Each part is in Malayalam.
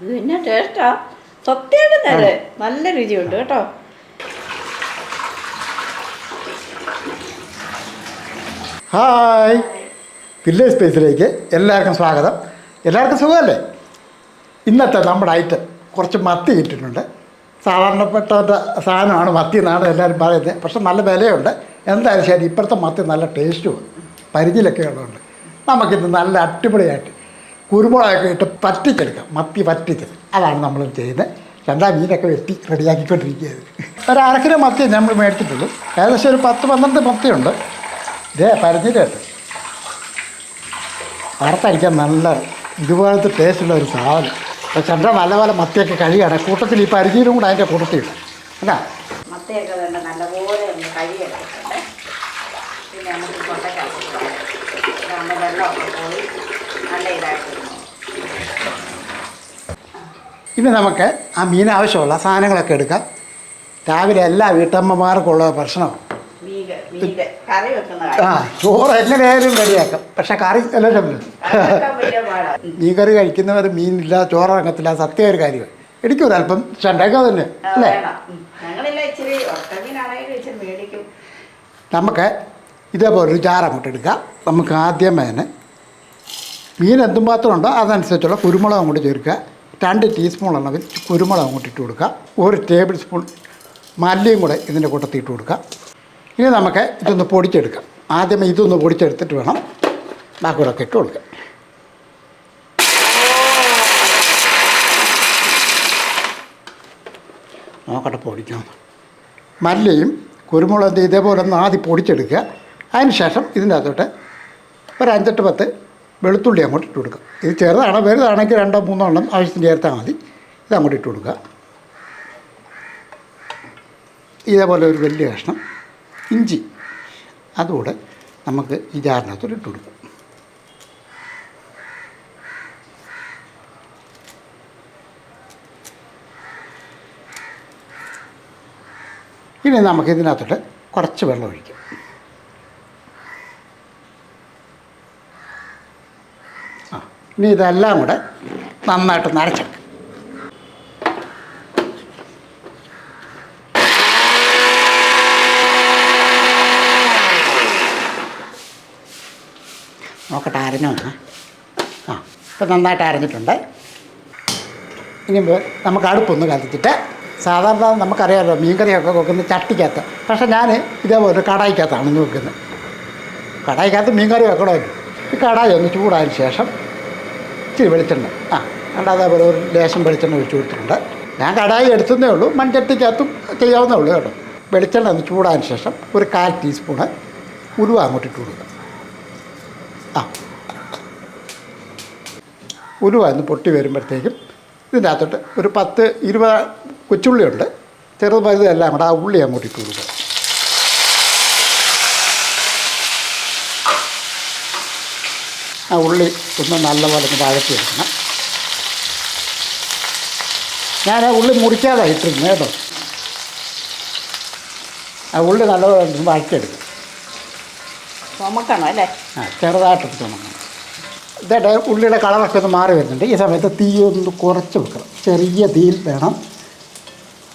പിന്നെ ടേസ്റ്റാ. സത്യമായിട്ട് നേരെ നല്ല രുചിയുണ്ട് കേട്ടോ. ഹായ്. വില്ലേജ് സ്പേസിലേക്ക് എല്ലാവർക്കും സ്വാഗതം. എല്ലാവർക്കും സുഖമല്ലേ? ഇന്നത്തെ നമ്മുടെ ഐറ്റം കുറച്ച് മത്തി ഇട്ടിട്ടുണ്ട്. സാധാരണപ്പെട്ട സാധനമാണ് മത്തി എന്നാണ് എല്ലാവരും പറയുന്നത്. പക്ഷെ നല്ല വിലയുണ്ട്. എന്തായാലും ശരി ഇപ്പോഴത്തെ മത്തി നല്ല ടേസ്റ്റുമാണ് പരിചിലൊക്കെ ഉള്ളതുകൊണ്ട് നമുക്കിന്ന് നല്ല അടിപൊളിയായിട്ട് കുരുമുളകൊക്കെ ഇട്ട് പറ്റിച്ചെടുക്കാം മത്തി പറ്റിച്ചത് അതാണ് നമ്മൾ ചെയ്യുന്നത്. രണ്ടാം മീനൊക്കെ വെട്ടി റെഡിയാക്കിക്കൊണ്ടിരിക്കുകയാണ്. ഒരു അരക്കിലോ മത്തി നമ്മൾ മേടിച്ചിട്ടുള്ളൂ. ഏകദേശം ഒരു പത്ത് പന്ത്രണ്ട് മത്തിയുണ്ട്. ഇതേ പരഞ്ഞിട്ട് വറുത്തടിക്കാൻ നല്ല ഇതുപോലത്തെ ടേസ്റ്റുള്ള ഒരു സാധനം. അപ്പോൾ ചന്ദ്ര നല്ല പല മത്തിയൊക്കെ കഴിയാണ് കൂട്ടത്തിൽ ഈ പരിചയം കൂടെ അതിന്റെ കൂട്ടത്തില്ല എന്നാ മത്തയൊക്കെ നല്ലപോലെ കഴുകിയെടുത്തിട്ടുണ്ട്. പിന്നെ നമുക്ക് ഇതാകുമ്പോൾ വെള്ളമൊക്കെ പോയി നല്ല ഇതായിട്ട്. ഇനി നമുക്ക് ആ മീൻ ആവശ്യമുള്ള സാധനങ്ങളൊക്കെ എടുക്കാം. രാവിലെ എല്ലാ വീട്ടമ്മമാർക്കുള്ള വെക്കുന്ന ആ ചോറ് എങ്ങനെയായാലും റെഡിയാക്കാം. പക്ഷെ കറി എല്ലാം മീൻ കറി കഴിക്കുന്നവർ മീനില്ല ചോറിറങ്ങത്തില്ല സത്യം ഒരു കാര്യമാണ്. അല്പം ചെണ്ടക്ക തന്നെ അല്ലേ? നമുക്ക് ഇതേപോലെ ഒരു ജാർ അങ്ങോട്ട് എടുക്കാം. നമുക്ക് ആദ്യം തന്നെ മീൻ എന്തുമാത്രം ഉണ്ടോ അതനുസരിച്ചുള്ള കുരുമുളക് അങ്ങോട്ട് ചേർക്കുക. രണ്ട് ടീസ്പൂൺ അളവിൽ കുരുമുളക് അങ്ങോട്ട് ഇട്ട് കൊടുക്കുക. ഒരു ടേബിൾ സ്പൂൺ മല്ലിയും കൂടെ ഇതിന്റെ കൂട്ടത്തിൽ ഇട്ട് കൊടുക്കുക. ഇനി നമുക്ക് ഇതൊന്ന് പൊടിച്ചെടുക്കാം. ആദ്യമേ ഇതൊന്ന് പൊടിച്ചെടുത്തിട്ട് വേണം ബാക്കിയുള്ളൊക്കെ ഇട്ട് കൊടുക്കുക നോക്കട്ടെ പൊടിക്കാം. മല്ലിയും കുരുമുളക് ഇതേപോലെ ഒന്ന് ആദ്യം പൊടിച്ചെടുക്കുക. അതിന് ശേഷം ഇതിന്റെ അകത്തോട്ട് ഒരു അഞ്ചെട്ട് പത്ത് വെളുത്തുള്ളി അങ്ങോട്ട് ഇട്ട് കൊടുക്കുക. ഇത് ചെറുതാണ് വലുതാണെങ്കിൽ രണ്ടോ മൂന്നോ എണ്ണം ആവശ്യത്തിന് ചേർത്താൽ മതി. ഇത് അങ്ങോട്ട് ഇട്ട് കൊടുക്കുക. ഇതേപോലെ ഒരു വലിയ കഷ്ണം ഇഞ്ചി. അതുകൂടെ നമുക്ക് ഈ ജാറിനകത്തോട്ട് ഇട്ട് കൊടുക്കും. ഇനി നമുക്ക് ഇതിനകത്തോട്ട് കുറച്ച് വെള്ളം ഒഴിക്കാം ആ ഇനി ഇതെല്ലാം കൂടെ നന്നായിട്ട് നരച്ചെടുക്കും നോക്കട്ടെ അരഞ്ഞു ആ ഇപ്പം നന്നായിട്ട് അരഞ്ഞിട്ടുണ്ട്. ഇനി നമുക്ക് അടുപ്പൊന്ന് കത്തിച്ചിട്ട് സാധാരണ നമുക്കറിയാമല്ലോ മീൻകറിയൊക്കെ വെക്കുന്നത് ചട്ടിക്കകത്ത്. പക്ഷേ ഞാൻ ഇതേപോലെ കടായിക്കകത്താണ് വെക്കുന്നത്. കടായിക്കകത്ത് മീൻകറി വെക്കണമല്ലോ ഈ കടായി ഒന്ന് ചൂടായതിന് ശേഷം ഇച്ചിരി വെളിച്ചെണ്ണ. ആ കണ്ട അതേപോലെ ഒരു ലേശം വെളിച്ചെണ്ണ ഒഴിച്ചു കൊടുത്തിട്ടുണ്ട്. ഞാൻ കടായി എടുത്തതേ ഉള്ളൂ. മൺചട്ടിക്കകത്തും ചെയ്യാവുന്നേ ഉള്ളൂ കേട്ടോ. വെളിച്ചെണ്ണ ഒന്ന് ചൂടാൻ ശേഷം ഒരു കാൽ ടീസ്പൂണ് ഉലുവ അങ്ങോട്ട് ഇട്ട് കൊടുക്കുക. ആ. ഉലുവ ഒന്ന് പൊട്ടി വരുമ്പോഴത്തേക്കും ഇതിന്റെ അകത്തോട്ട് ഒരു പത്ത് ഇരുപത് കൊച്ചുള്ളിയുണ്ട്. ചെറുത് വലുത് എല്ലാം കൂടെ ആ ഉള്ളി അങ്ങോട്ട് ഇട്ട് കൊടുക്കുക. ആ ഉള്ളി ഒന്ന് നല്ലപോലെ ഒന്ന് വഴറ്റിയെടുക്കണം. ഞാൻ ആ ഉള്ളി മുറിക്കാതെ ഇട്ടിരുന്നു കേട്ടോ. ആ ഉള്ളി നല്ലപോലെ ഒന്ന് വഴറ്റിയെടുക്കും ചുമക്കണം അല്ലേ? ആ ചെറുതായിട്ടൊന്ന് ചുമക്കണം. ഇതേട്ടെ ഉള്ളിയുടെ കളറൊക്കെ ഒന്ന് മാറി വരുന്നുണ്ട്. ഈ സമയത്ത് തീ ഒന്ന് കുറച്ച് വെക്കണം. ചെറിയ തീയിൽ വേണം.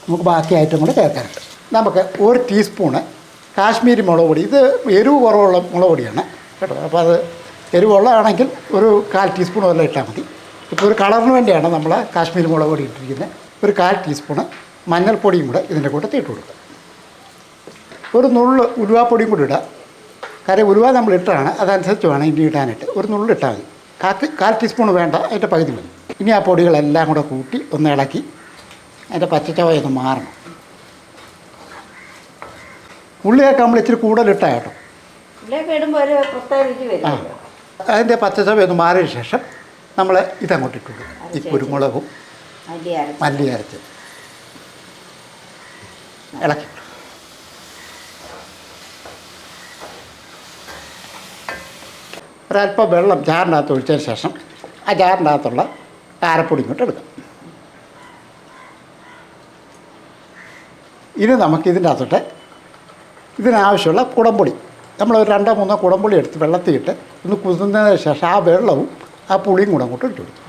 നമുക്ക് ബാക്കി ഐറ്റം കൂടെ ചേർക്കാനുണ്ട് നമുക്ക് ഒരു ടീസ്പൂണ് കാശ്മീരി മുളക് പൊടി. ഇത് എരിവ് കുറവുള്ള മുളക് പൊടിയാണ്. കേട്ടോ അപ്പോൾ അത് എരിവുള്ളതാണെങ്കിൽ ഒരു കാൽ ടീസ്പൂൺ വല്ല ഇട്ടാൽ മതി. ഇപ്പോൾ ഒരു കളറിന് വേണ്ടിയാണ് നമ്മൾ കാശ്മീരി മുളക് പൊടി ഇട്ടിരിക്കുന്നത്. ഒരു കാൽ ടീസ്പൂണ് മഞ്ഞൾപ്പൊടിയും കൂടെ ഇതിന്റെ കൂട്ടത്തിൽ ഇട്ട് കൊടുക്കുക. ഒരു നുള്ളു ഉലുവാപ്പൊടിയും കൂടി ഇടുക. കാര്യം ഉലുവ നമ്മൾ ഇട്ടാണ് അതനുസരിച്ച് വേണം ഇനി ഇടാനായിട്ട്. ഒരു നുള്ളു ഇട്ടാൽ മതി. കാക്ക് കാൽ ടീസ്പൂൺ വേണ്ട അതിന്റെ പകുതി മതി. ഇനി ആ പൊടികളെല്ലാം കൂടെ കൂട്ടി ഒന്ന് ഇളക്കി അതിന്റെ പച്ചച്ചവ ഒന്ന് മാറണം. ഉള്ളിയൊക്കെ നമ്മൾ ഇച്ചിരി കൂടുതലിട്ടാൽ കേട്ടോ. ഇതിലേക്ക് ഇടുമ്പോൾ ഒരു പ്രത്യേക രുചി ആ. അതിന്റെ പച്ചച്ചവ ഒന്ന് മാറിയ ശേഷം നമ്മൾ ഇതങ്ങോട്ട് ഇട്ടു കൊടുക്കും ഈ കുരുമുളകും മല്ലി അരച്ച് ഇളക്കി. ഒരല്പം വെള്ളം ജാറിനകത്ത് ഒഴിച്ചതിന് ശേഷം ആ ജാറിനകത്തുള്ള കാരപ്പൊടി ഇങ്ങോട്ട് എടുക്കാം. ഇനി നമുക്ക് ഇതിന്റെ അകത്തോട്ട് ഇതിനാവശ്യമുള്ള കുടംപൊടി നമ്മൾ ഒരു രണ്ടോ മൂന്നോ കുടംപുളി എടുത്ത് വെള്ളത്തിയിട്ട് ഒന്ന് കുതിർന്നതിന് ശേഷം ആ വെള്ളവും ആ പുളിയും കൂടെ അങ്ങോട്ട് ഇട്ട് കൊടുക്കും.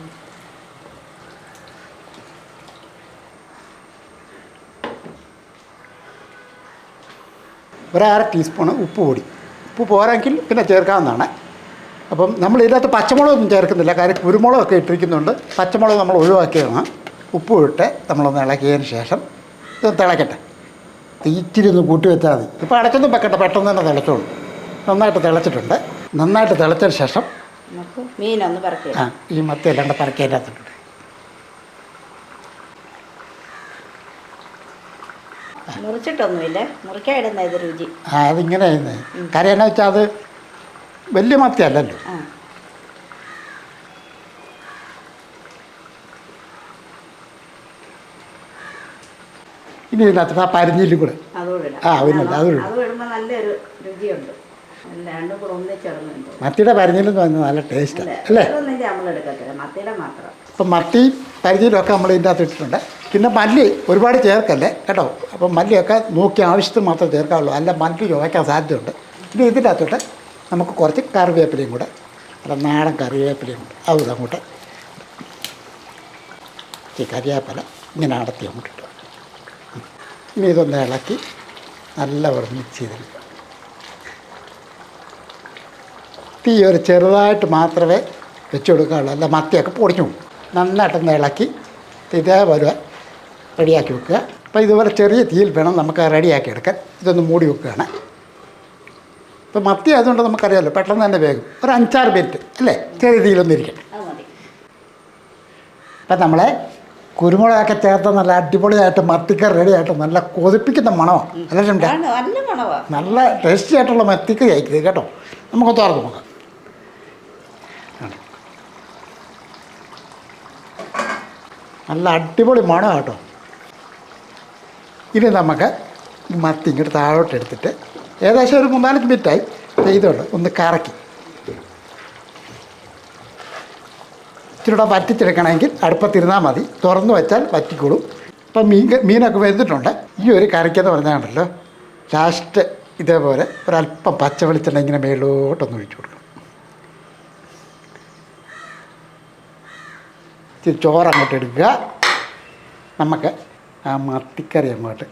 ഒരു ടീസ്പൂണ് ഉപ്പ് പൊടി. ഉപ്പ് പോരാങ്കിൽ പിന്നെ ചേർക്കാവുന്നതാണ്. അപ്പം നമ്മൾ ഇതിനകത്ത് പച്ചമുളകൊന്നും ചേർക്കുന്നില്ല. കാര്യം കുരുമുളകൊക്കെ ഇട്ടിരിക്കുന്നുണ്ട്. പച്ചമുളക് നമ്മൾ ഒഴിവാക്കിയതാണ്. ഉപ്പ് ഇട്ട് നമ്മളൊന്ന് ഇളക്കിയതിന് ശേഷം ഇത് തിളയ്ക്കട്ടെ ഇച്ചിരി ഒന്ന് കൂട്ടി വെച്ചാൽ മതി. ഇപ്പോൾ അടച്ചൊന്നും വെക്കട്ടെ പെട്ടെന്ന് തന്നെ തിളച്ചോളൂ. നന്നായിട്ട് തിളച്ചിട്ടുണ്ട്. നന്നായിട്ട് തിളച്ചതിന് ശേഷം നമുക്ക് മീനൊന്ന് പറക്കി. ആ ഈ മത്തി എല്ലാം കൂടെ പറക്കി അതിന്റെ അകത്തിട്ടുണ്ട് മുറിച്ചിട്ടൊന്നുമില്ലേ. മുറിക്കാൻ ഇത് രുചി. ആ അതിങ്ങനെ ചെയ്യുന്നത് കാര്യം എന്നാ വെച്ചാൽ അത് വലിയ മത്തി അല്ലല്ലോ ആ. ഇനി ഇതിനകത്ത് ആ പരിഞ്ഞിലും കൂടെ. അതുകൂടെ ഇടാം. ആ, പിന്നെ കാരണം അത് ഇടുമ്പോൾ നല്ലൊരു രുചിയുണ്ട്. മത്തിയുടെ പരിഞ്ഞിലും എന്ന് നല്ല ടേസ്റ്റാണ് അല്ലേ? അപ്പം മത്തി പരിചിലൊക്കെ നമ്മൾ ഇതിന്റെ അകത്ത് ഇട്ടിട്ടുണ്ട്. പിന്നെ മല്ലി ഒരുപാട് ചേർക്കല്ലേ? കേട്ടോ? അപ്പം മല്ലിയൊക്കെ നോക്കി ആവശ്യത്തിന് മാത്രം ചേർക്കാവുള്ളൂ. അല്ല മല്ലി ചുവയ്ക്കാൻ സാധ്യതയുണ്ട്. പിന്നെ ഇതിന്റെ അകത്തോട്ട് നമുക്ക് കുറച്ച് കറിവേപ്പിലയും കൂടെ അല്ല നാടൻ കറിവേപ്പിലയും കൂടെ. അതും അങ്ങോട്ട് ഈ കറിവേപ്പില ഇങ്ങനെ അടത്തി അങ്ങോട്ട് ഇട്ടു. ഇനി ഇതൊന്ന് ഇളക്കി നല്ല വെള്ളം മിക്സ് ചെയ്തെടുക്കുക തീ ഒരു ചെറുതായിട്ട് മാത്രമേ വെച്ച് കൊടുക്കാവുള്ളൂ. അല്ല മത്തിയൊക്കെ പൊടിഞ്ഞു പോകും. നന്നായിട്ടൊന്ന് ഇളക്കി ഇതേപോലെ റെഡിയാക്കി വെക്കുക. അപ്പോൾ ഇതുപോലെ ചെറിയ തീയിൽ വേണം നമുക്ക് റെഡിയാക്കി എടുക്കാൻ. ഇതൊന്ന് മൂടി വെക്കുകയാണ്. ഇപ്പോൾ മത്തി ആയതുകൊണ്ട് നമുക്കറിയാമല്ലോ പെട്ടെന്ന് തന്നെ വേഗം. ഒരു അഞ്ചാറ് മിനിറ്റ് അല്ലേ? ചെറിയ തീയിലൊന്നും ഇരിക്കണം അപ്പം നമ്മളെ കുരുമുളകൊക്കെ ചേർത്ത് നല്ല അടിപൊളിയായിട്ട് മത്തിക്ക റെഡിയായിട്ട് നല്ല കൊതിപ്പിക്കുന്ന മണമാണ്. അല്ലേ നല്ല ടേസ്റ്റി ആയിട്ടുള്ള മത്തിക്കറി ആയിരിക്കും കേട്ടോ. നമുക്ക് തുറന്ന് നോക്കാം. നല്ല അടിപൊളി മണം കേട്ടോ ഇനി നമുക്ക് മത്തി ഇങ്ങോട്ട് താഴോട്ട് എടുത്തിട്ട് ഏകദേശം ഒരു മൂന്നാലഞ്ച് മിനിറ്റായി ചെയ്തോണ്ട് ഒന്ന് കറക്കി. ഇച്ചിരൂടെ വറ്റിച്ചെടുക്കണമെങ്കിൽ അടുപ്പത്തിരുന്നാൽ മതി. തുറന്ന് വെച്ചാൽ വറ്റിക്കോളും. ഇപ്പം മീൻ മീനൊക്കെ വെന്തിട്ടുണ്ട്. ഈ ഒരു കറിക്കെന്ന് പറഞ്ഞാണല്ലോ ലാസ്റ്റ് ഇതേപോലെ ഒരല്പം പച്ച വെളിച്ചെണ്ണ ഇങ്ങനെ മേലോട്ടൊന്ന് ഒഴിച്ചു കൊടുക്കണം. ഇച്ചിരി ചോറ് അങ്ങോട്ട് എടുക്കുക. നമുക്ക് ആ മത്തിക്കറി അങ്ങോട്ട്.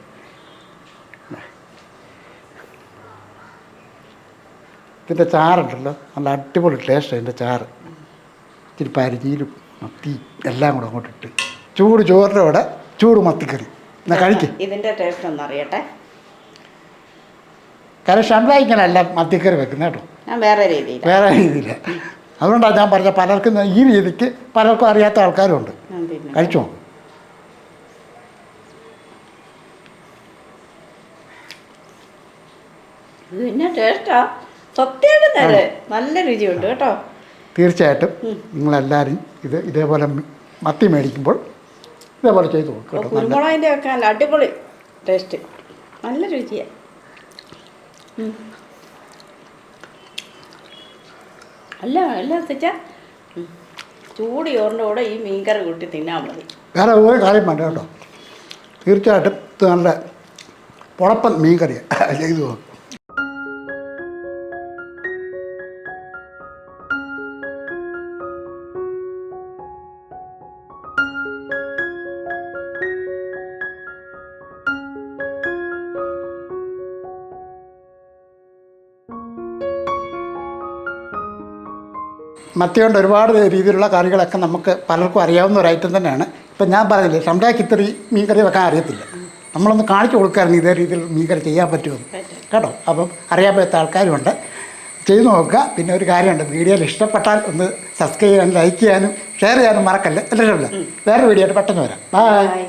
ഇതിന്റെ ചാറുണ്ടല്ലോ. നല്ല അടിപൊളി ടേസ്റ്റ് അതിന്റെ ചാറ്. ഇച്ചിരി പരിചിയിലും മത്തി എല്ലാം കൂടെ അങ്ങോട്ട് ഇട്ട്. ചൂട് ചോറിന്റെ കൂടെ ചൂട് മത്തിക്കറി. എന്നാ കഴിക്കും. ഇതിന്റെ ടേസ്റ്റ് ഒന്ന് അറിയട്ടെ. കാരണം ഷംലായിക്കനല്ല മത്തിക്കറി വെക്കുന്ന കേട്ടോ. ഞാൻ വേറെ രീതിയിൽ വേറെ രീതിയില്ല അതുകൊണ്ടാണ് ഞാൻ പറഞ്ഞ പലർക്കും ഈ രീതിക്ക് പലർക്കും അറിയാത്ത ആൾക്കാരുണ്ട്. കഴിച്ചോ? പിന്നെ ടേസ്റ്റാ സത്യമായിട്ട് നല്ല രുചിയുണ്ട് കേട്ടോ. തീർച്ചയായിട്ടും നിങ്ങളെല്ലാവരും ഇത് ഇതേപോലെ മത്തി മേടിക്കുമ്പോൾ ഇതേപോലെ ചെയ്തു അപ്പോൾ കുരുമുളകിന്റെ ഒക്കെ അടിപൊളി ടേസ്റ്റ് നല്ല രുചിയാണ് അല്ല അല്ല വെച്ചാ ചൂട് ചോറിന്റെ കൂടെ ഈ മീൻകറി കൂട്ടി തിന്നാൽ മതി. വേറെ ഒരു കാര്യം വേണ്ട കേട്ടോ. തീർച്ചയായിട്ടും നല്ല പുളപ്പൻ മീൻ കറിയാണ് ചെയ്തു നോക്കും. മത്തി കൊണ്ട് ഒരുപാട് രീതിയിലുള്ള കറികളൊക്കെ നമുക്ക് പലർക്കും അറിയാവുന്ന ഒരു ഐറ്റം തന്നെയാണ്. ഇപ്പം ഞാൻ പറഞ്ഞില്ലേ ഷംഡാക്ക് ഇത്തിരി മീൻകറി വെക്കാൻ അറിയത്തില്ല. നമ്മളൊന്ന് കാണിച്ചു കൊടുക്കാറുണ്ട് ഇതേ രീതിയിൽ മീൻകറി ചെയ്യാൻ പറ്റുമെന്ന്. കേട്ടോ? അപ്പം അറിയാൻ പറ്റാത്ത ആൾക്കാരുമുണ്ട്. ചെയ്തു നോക്കുക. പിന്നെ ഒരു കാര്യമുണ്ട് വീഡിയോയിൽ ഇഷ്ടപ്പെട്ടാൽ ഒന്ന് സബ്സ്ക്രൈബ് ചെയ്യാനും ലൈക്ക് ചെയ്യാനും ഷെയർ ചെയ്യാനും മറക്കല്ലേ? അല്ലേ വേറെ വീഡിയോ ആയിട്ട് പെട്ടെന്ന് വരാം. ബൈ.